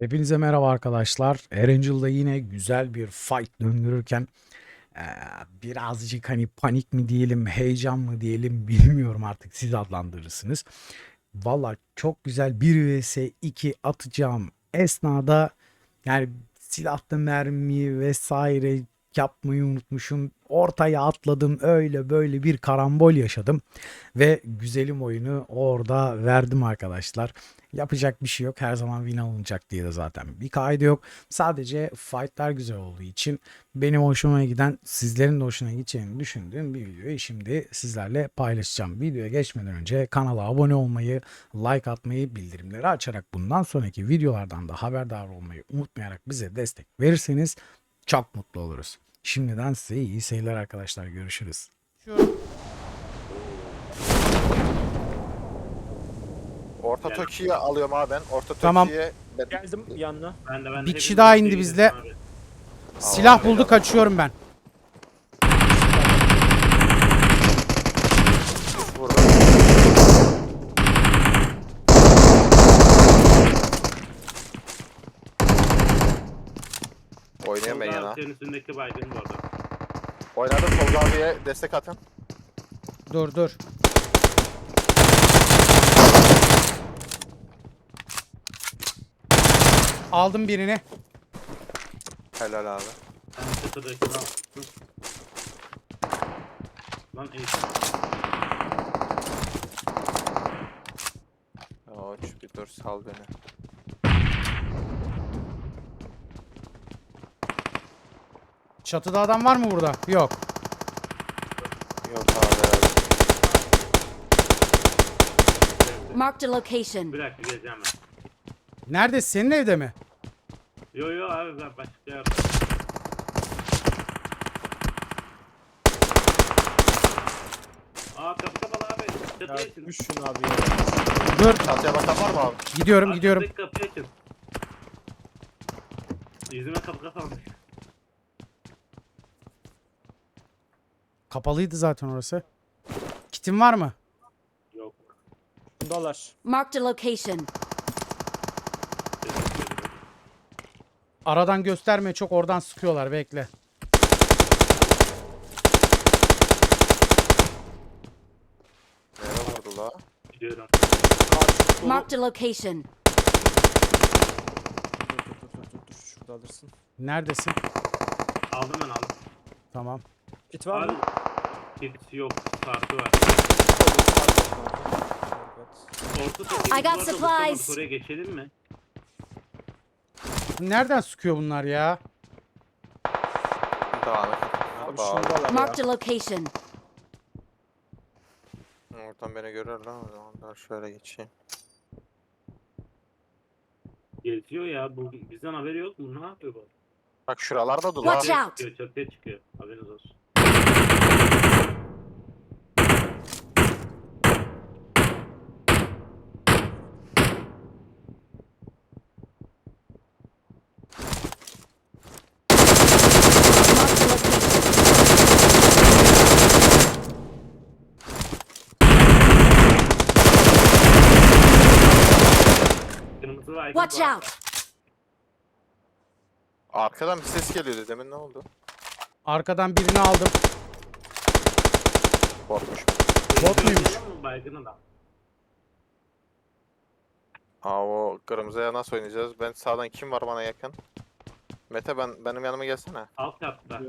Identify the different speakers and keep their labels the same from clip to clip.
Speaker 1: Hepinize merhaba arkadaşlar. Erangel'da yine güzel bir fight döndürürken birazcık hani panik mi diyelim, heyecan mı diyelim bilmiyorum artık siz adlandırırsınız. Valla çok güzel 1 vs 2 atacağım esnada yani silahlı mermi vesaire yapmayı unutmuşum. Ortaya atladım öyle böyle bir karambol yaşadım ve güzelim oyunu orada verdim arkadaşlar. Yapacak bir şey yok. Her zaman win alınacak diye de zaten bir kaydı yok. Sadece fightlar güzel olduğu için benim hoşuma giden sizlerin de hoşuna gideceğini düşündüğüm bir videoyu şimdi sizlerle paylaşacağım. Videoya geçmeden önce kanala abone olmayı, like atmayı, bildirimleri açarak bundan sonraki videolardan da haberdar olmayı unutmayarak bize destek verirseniz çok mutlu oluruz. Şimdiden size iyi seyirler arkadaşlar. Görüşürüz.
Speaker 2: Orta
Speaker 3: Gel.
Speaker 2: Toki'yi alıyorum abi ben. Orta
Speaker 1: Tamam.
Speaker 2: Toki'ye ben
Speaker 4: Geldim yanına.
Speaker 3: Ben de ben de
Speaker 1: Bir kişi daha indi
Speaker 3: abi.
Speaker 1: Silah buldu kaçıyorum ben.
Speaker 2: vurdum. Ben yana.
Speaker 3: abi Senin üstündeki baygın bu arada.
Speaker 2: Oynadım Tolga abiye destek atın.
Speaker 1: Dur dur. Aldım birini.
Speaker 2: Helal abi.
Speaker 3: Ben çatıdaki lan. Lan iyi.
Speaker 2: Oç bir dur sal beni.
Speaker 1: Çatıda adam var mı burada? Yok.
Speaker 2: Yok abi.
Speaker 5: Marked a location.
Speaker 3: Bir dakika geleceğim ben.
Speaker 1: Nerede? Senin evde mi?
Speaker 3: Yo yo abi ben başka yer. Aa kapı kapalı abi.
Speaker 4: Ya
Speaker 3: Çatıya açın.
Speaker 4: düş şunu abi ya.
Speaker 1: Dur.
Speaker 2: Çatıya bakan var mı abi?
Speaker 1: Gidiyorum gidiyorum.
Speaker 3: çatıdaki kapıyı açın. Yüzüme kapı kapanmış.
Speaker 1: Kapalıydı zaten orası. Kitin var mı?
Speaker 3: Yok.
Speaker 4: Bundalar.
Speaker 5: Marked a location.
Speaker 1: Aradan gösterme çok oradan sıkıyorlar bekle.
Speaker 2: Nereye vurdu la?
Speaker 3: Gidiyorum.
Speaker 4: Karşı dolu.
Speaker 5: Marked a location.
Speaker 4: Dur dur dur dur dur dur. Şurada alırsın.
Speaker 1: Neredesin?
Speaker 3: Aldım ben aldım.
Speaker 1: Tamam.
Speaker 4: Kit var
Speaker 3: Abi
Speaker 4: mı?
Speaker 3: kit yok. Sarkı var. Orta
Speaker 5: I got supplies.
Speaker 3: Oraya geçelim mi?
Speaker 1: Nereden sıkıyor bunlar ya?
Speaker 2: Dağınık.
Speaker 4: Abi
Speaker 2: Dağınık.
Speaker 4: şuradalar
Speaker 5: Marked
Speaker 4: ya.
Speaker 5: a location.
Speaker 2: Oradan beni görür lan. O zaman ben şöyle geçeyim.
Speaker 3: Geziyor ya. Bu bizden haberi yok mu? Ne yapıyor bu?
Speaker 2: Bak şuralarda dolu
Speaker 5: Watch
Speaker 2: abi.
Speaker 5: out.
Speaker 3: Çıkıyor, çatıya çıkıyor. Haberiniz olsun.
Speaker 5: Watch out.
Speaker 2: Arkadan bir ses geliyordu demin ne oldu?
Speaker 1: Arkadan birini aldım.
Speaker 2: Korkmuş.
Speaker 1: Bot muymuş?
Speaker 3: Baygın adam.
Speaker 2: Aa o kırmızıya nasıl oynayacağız? Ben sağdan kim var bana yakın? Mete ben benim yanıma gelsene.
Speaker 3: Alt katta.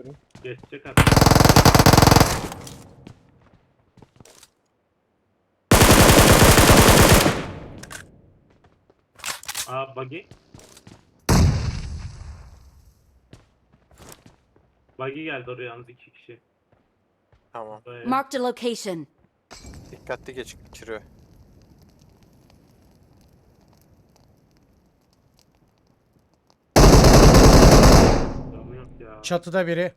Speaker 3: Geçecek hatta. Aa buggy. Buggy geldi oraya yalnız iki kişi.
Speaker 2: Tamam.
Speaker 3: Buraya.
Speaker 5: Marked a location.
Speaker 2: Dikkatli geç geçiriyor.
Speaker 3: Tamam yok ya.
Speaker 1: Çatıda biri.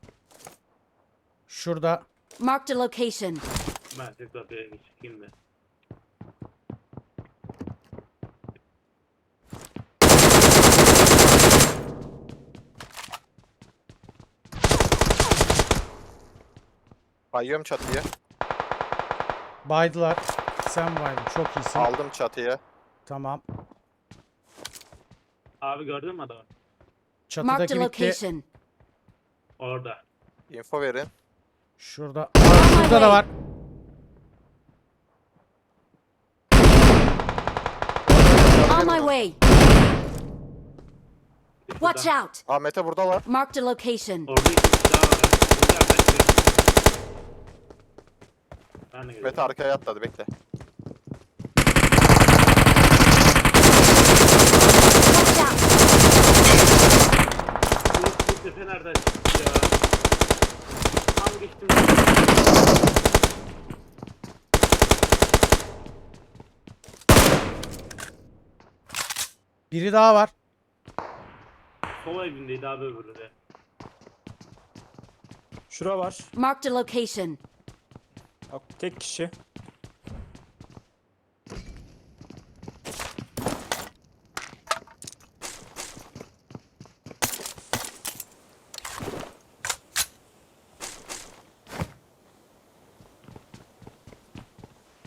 Speaker 1: Şurada.
Speaker 5: Marked a location.
Speaker 3: Ben tek kapıya çıkayım da.
Speaker 2: Bayıyorum çatıya.
Speaker 1: Baydılar. Sen baydın. Çok iyisin.
Speaker 2: Aldım çatıya.
Speaker 1: Tamam.
Speaker 3: Abi gördün mü adamı?
Speaker 5: Marked a
Speaker 6: Çatıdaki bitti.
Speaker 5: location.
Speaker 3: Orada.
Speaker 2: Info verin.
Speaker 6: Şurada. Aa, şurada da var.
Speaker 5: On my way.
Speaker 3: Bir
Speaker 5: Watch
Speaker 3: şurada.
Speaker 5: out.
Speaker 2: Aa Mete burada var.
Speaker 5: Marked a location.
Speaker 3: Orada iki kişi daha var. Burada bekle. Ben de
Speaker 2: Mete
Speaker 3: geliyorum.
Speaker 2: arkaya atladı bekle.
Speaker 5: Watch out.
Speaker 3: Bu, bu tepe nereden çıktı ya? Tam geçtim.
Speaker 6: Biri daha var.
Speaker 3: Sol evindeydi abi öbürü de.
Speaker 4: Şura var.
Speaker 5: Marked a location.
Speaker 4: Bak tek kişi.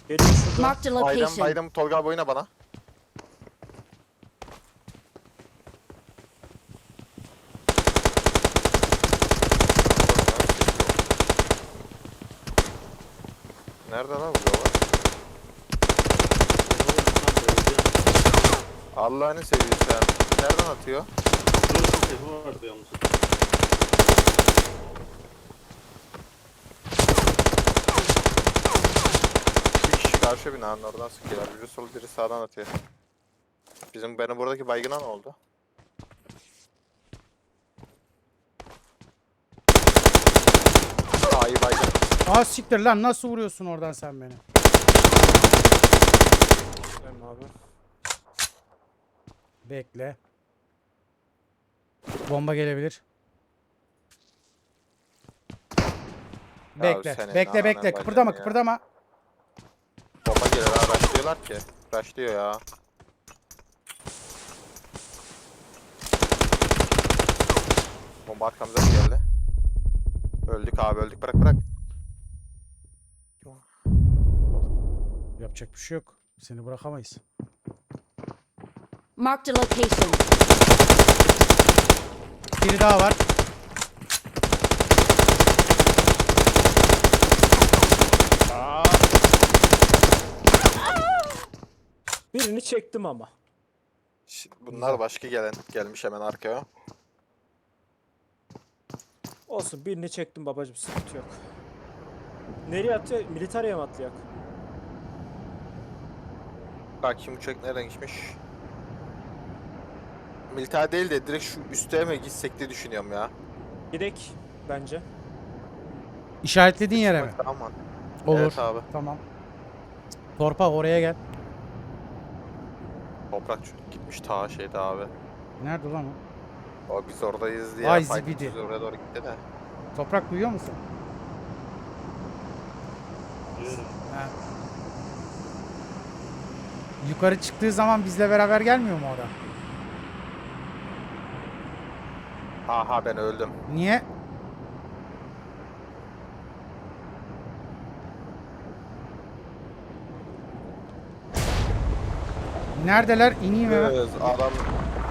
Speaker 4: Geliyor şurada.
Speaker 5: Marked a
Speaker 2: Bayram
Speaker 5: location.
Speaker 2: bayram Tolga abi oyna bana. Nerede lan bu yollar? Allah'ını seviyorsan. Nereden atıyor?
Speaker 3: Burada tepe vardı yalnız.
Speaker 2: Bir kişi karşı binanın oradan sıkıyorlar. Biri sol biri sağdan atıyor. Bizim benim buradaki baygına ne oldu? Aa iyi baygın.
Speaker 6: Aa siktir lan nasıl vuruyorsun oradan sen beni?
Speaker 4: Benim abi.
Speaker 6: Bekle. Bomba gelebilir. Bekle.
Speaker 2: senin
Speaker 6: bekle
Speaker 2: ananı
Speaker 6: bekle.
Speaker 2: bacını
Speaker 6: Kıpırdama
Speaker 2: ya.
Speaker 6: kıpırdama.
Speaker 2: Bomba gelir ha. Rushlıyorlar ki. Rushlıyor ya. Bomba arkamıza mı geldi? Öldük abi öldük. Bırak bırak.
Speaker 6: Yapacak bir şey yok. Seni bırakamayız.
Speaker 5: Marked a location.
Speaker 6: Biri daha var.
Speaker 4: Birini çektim ama.
Speaker 2: Bunlar başka gelen gelmiş hemen arkaya.
Speaker 4: Olsun birini çektim babacım sıkıntı yok. Nereye atıyor? Militariye mi atlayak?
Speaker 2: Bak kim uçak nereden gitmiş? Militer değil de direkt şu üste mi gitsek diye düşünüyorum ya.
Speaker 4: Gidek bence.
Speaker 6: İşaretlediğin yere mi?
Speaker 2: Tamam.
Speaker 6: Olur.
Speaker 2: Evet abi.
Speaker 6: Tamam. Torpa oraya gel.
Speaker 2: Toprak çünkü gitmiş ta şeyde abi.
Speaker 6: Nerede lan o?
Speaker 2: O biz oradayız diye.
Speaker 6: Vay zibidi.
Speaker 2: ediyoruz, Oraya doğru gitti de.
Speaker 6: Toprak duyuyor musun?
Speaker 3: Diyorum.
Speaker 6: Ha. Yukarı çıktığı zaman bizle beraber gelmiyor mu o da?
Speaker 2: Aha ben öldüm.
Speaker 6: Niye? Neredeler? İneyim hemen.
Speaker 2: Kız adam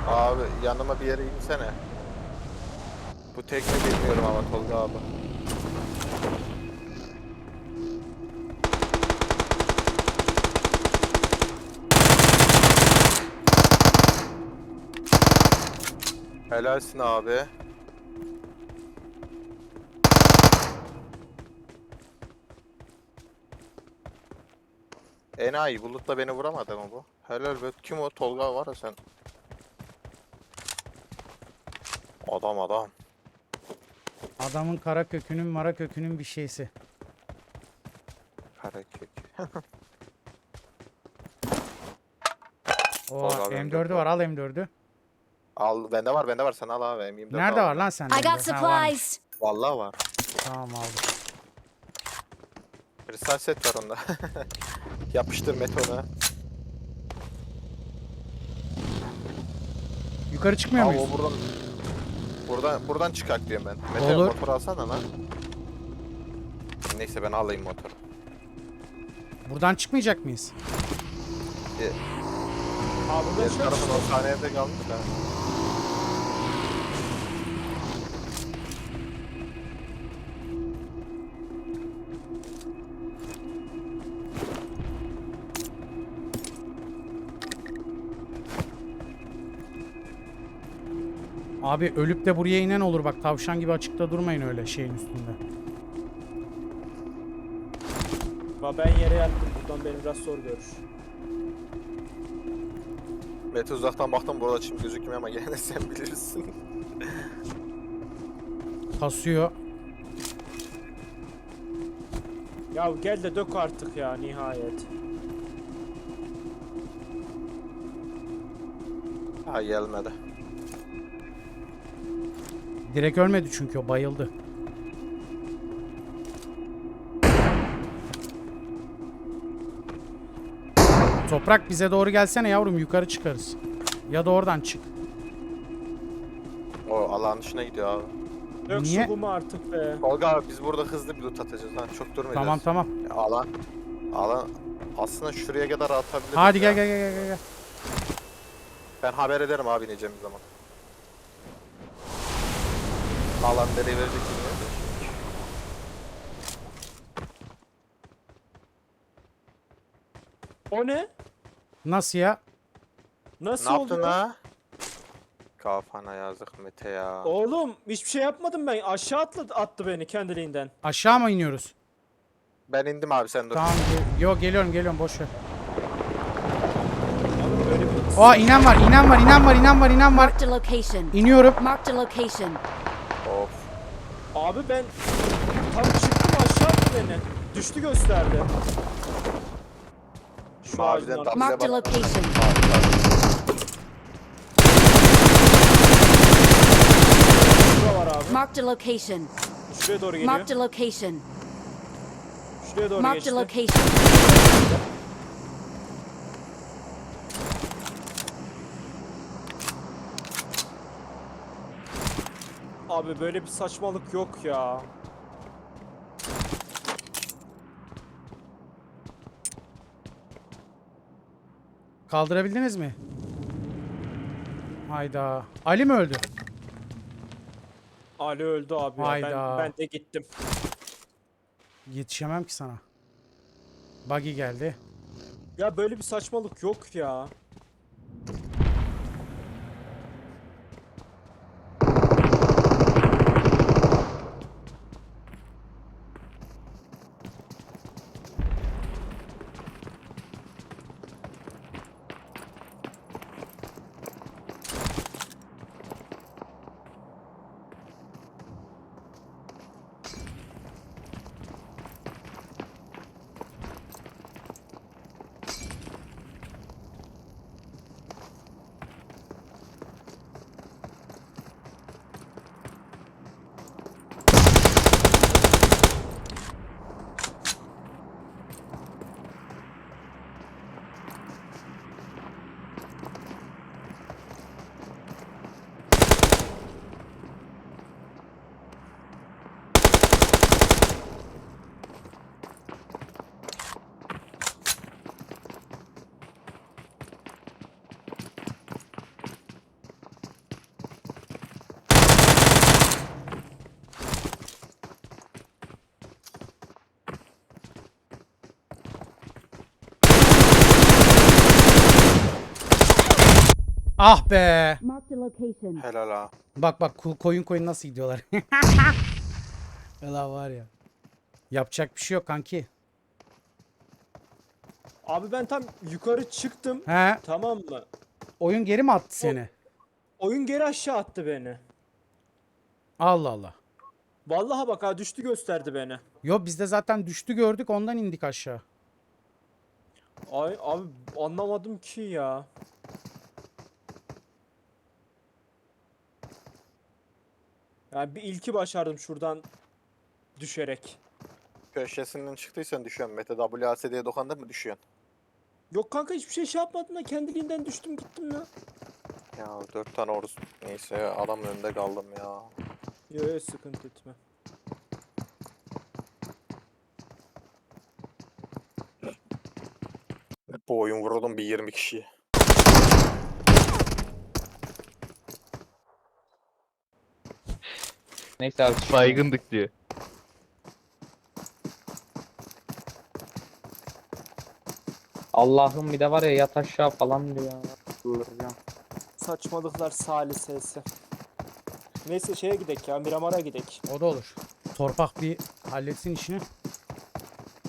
Speaker 2: abi yanıma bir yere insene. Bu tekne bilmiyorum ama Tolga abi. Helalsin abi. Enayi bulutla beni vuramadı mı bu? Helal be. Kim o? Tolga var ya sen. Adam adam.
Speaker 6: Adamın kara kökünün mara kökünün bir şeysi.
Speaker 2: Hareket.
Speaker 6: O
Speaker 2: Tolga abi M4
Speaker 6: M4'ü var
Speaker 2: var.
Speaker 6: al M4'ü.
Speaker 2: Al bende var bende var sen al abi M24
Speaker 6: Nerede
Speaker 2: al.
Speaker 6: var lan sende?
Speaker 5: I got
Speaker 6: M4? Ha, varmış.
Speaker 5: supplies.
Speaker 2: Vallahi var.
Speaker 6: Tamam aldım.
Speaker 2: Kristal set var onda. Yapıştır Meton'a.
Speaker 6: Yukarı çıkmıyor
Speaker 2: Abi
Speaker 6: muyuz?
Speaker 2: o buradan buradan buradan çıkak diyorum ben. Mete
Speaker 6: Olur.
Speaker 2: motor alsana lan. Neyse ben alayım motoru.
Speaker 6: Buradan çıkmayacak mıyız?
Speaker 4: Aa burada
Speaker 2: Diğer
Speaker 4: şey
Speaker 2: tarafın o saniyede kalmış da.
Speaker 6: Abi ölüp de buraya inen olur bak tavşan gibi açıkta durmayın öyle şeyin üstünde.
Speaker 4: Va ben yere yattım. Buradan beni biraz zor görür.
Speaker 2: Mete uzaktan baktım burada çim gözükmüyor ama gene sen bilirsin.
Speaker 6: Kasıyor.
Speaker 4: Ya gel de dök artık ya nihayet.
Speaker 2: ha gelmedi.
Speaker 6: Direkt ölmedi çünkü o bayıldı. Toprak bize doğru gelsene yavrum yukarı çıkarız. Ya da oradan çık.
Speaker 2: O alan dışına gidiyor abi.
Speaker 4: Dök
Speaker 6: Niye?
Speaker 4: şu kumu artık be.
Speaker 2: Tolga abi biz burada hızlı bir loot atacağız lan çok durmayacağız.
Speaker 6: Tamam tamam.
Speaker 2: Ya alan alan aslında şuraya kadar atabiliriz.
Speaker 6: Hadi
Speaker 2: ya.
Speaker 6: gel gel gel gel gel.
Speaker 2: Ben haber ederim abi ineceğimiz zaman. Alan nereye verecek bilmiyorum.
Speaker 4: O ne?
Speaker 6: Nasıl ya?
Speaker 4: Nasıl
Speaker 2: Ne
Speaker 4: oldu?
Speaker 2: yaptın ha? Kafana yazık Mete ya.
Speaker 4: Oğlum hiçbir şey yapmadım ben. Aşağı atladı, attı beni kendiliğinden.
Speaker 6: Aşağı mı iniyoruz?
Speaker 2: Ben indim abi sen dur.
Speaker 6: Tamam. ge- Yo geliyorum geliyorum boş ver.
Speaker 4: Oğlum böyle bir...
Speaker 6: Aa inen var inen var inen var inen var inen var.
Speaker 5: Marked a location.
Speaker 6: İniyorum.
Speaker 5: Marked a location.
Speaker 4: Abi ben tam çıktım aşağı attı beni. Düştü gösterdi. Şu
Speaker 2: Maviden
Speaker 4: ağacın
Speaker 2: tam-
Speaker 4: arkasında.
Speaker 5: Marked a
Speaker 2: bak.
Speaker 5: location.
Speaker 4: Şurada var abi.
Speaker 5: Marked a location.
Speaker 4: Şuraya doğru geliyor.
Speaker 5: Marked a location.
Speaker 4: Şuraya doğru
Speaker 5: Marked a
Speaker 4: geçti.
Speaker 5: location.
Speaker 4: Abi böyle bir saçmalık yok ya.
Speaker 6: Kaldırabildiniz mi? Hayda. Ali mi öldü?
Speaker 4: Ali öldü abi ya.
Speaker 6: Hayda.
Speaker 4: Ben, ben de gittim.
Speaker 6: Yetişemem ki sana. Buggy geldi.
Speaker 4: Ya böyle bir saçmalık yok ya.
Speaker 6: Ah be.
Speaker 2: Helal ha.
Speaker 6: Bak bak koyun koyun nasıl gidiyorlar. Ulan var ya. Yapacak bir şey yok kanki.
Speaker 4: Abi ben tam yukarı çıktım.
Speaker 6: He,
Speaker 4: Tamam mı?
Speaker 6: oyun geri mi attı seni?
Speaker 4: Oyun geri aşağı attı beni.
Speaker 6: Allah Allah.
Speaker 4: Vallahi bak ha düştü gösterdi beni.
Speaker 6: Yo biz de zaten düştü gördük ondan indik aşağı.
Speaker 4: Ay abi anlamadım ki ya. Yani bir ilki başardım şuradan düşerek.
Speaker 2: Köşesinden çıktıysan düşüyorsun. Mete WAS diye dokandın mı düşüyorsun.
Speaker 4: Yok kanka hiçbir şey şey yapmadım da kendiliğinden düştüm gittim ya.
Speaker 2: Ya dört tane orus. Neyse adam önünde kaldım ya.
Speaker 4: Yok yok sıkıntı etme.
Speaker 2: Bu oyun vurdum bir 20 kişiyi.
Speaker 7: Neyse abi baygındık diyor. Allah'ım bir de var ya yat aşağı falan diyor. Çıldıracağım.
Speaker 4: Saçmalıklar salisesi. Neyse şeye gidek ya Miramar'a gidek.
Speaker 6: O da olur. Torpak bir halletsin işini.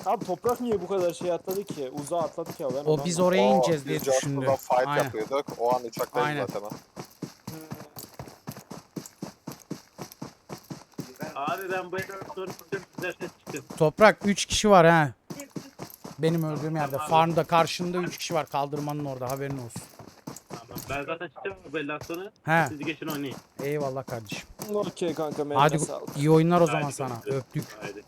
Speaker 4: Abi toprak niye bu kadar şey atladı ki? Uzağa atladık ya ben
Speaker 6: O biz oraya ineceğiz diye düşündü.
Speaker 2: fight
Speaker 6: Aynen.
Speaker 2: yapıyorduk. O an uçaktayız
Speaker 6: Aynen.
Speaker 2: zaten. ha.
Speaker 3: Abi ben bu sonra. Size ses.
Speaker 6: Toprak 3 kişi var ha. Benim öldüğüm yerde. Farmda karşında 3 kişi var kaldırmanın orada haberin olsun.
Speaker 3: Tamam. Ben zaten çıktım bu belli sonra.
Speaker 6: He
Speaker 3: Siz geçin oynayın.
Speaker 6: eyvallah kardeşim.
Speaker 4: Okey kanka
Speaker 6: Hadi
Speaker 4: eline sağlık.
Speaker 6: iyi oyunlar o zaman
Speaker 3: Haydi
Speaker 6: sana.
Speaker 3: görüşürüz.
Speaker 6: Öptük.
Speaker 3: Haydi.